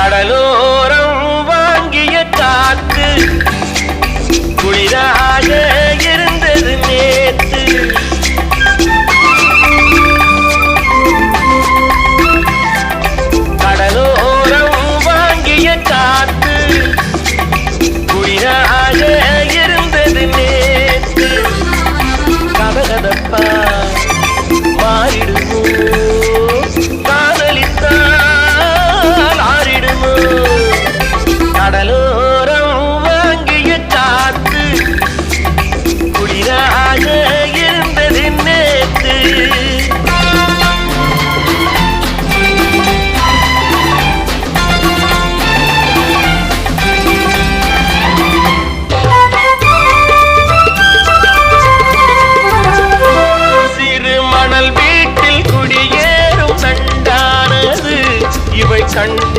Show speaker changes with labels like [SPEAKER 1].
[SPEAKER 1] కడలో கண்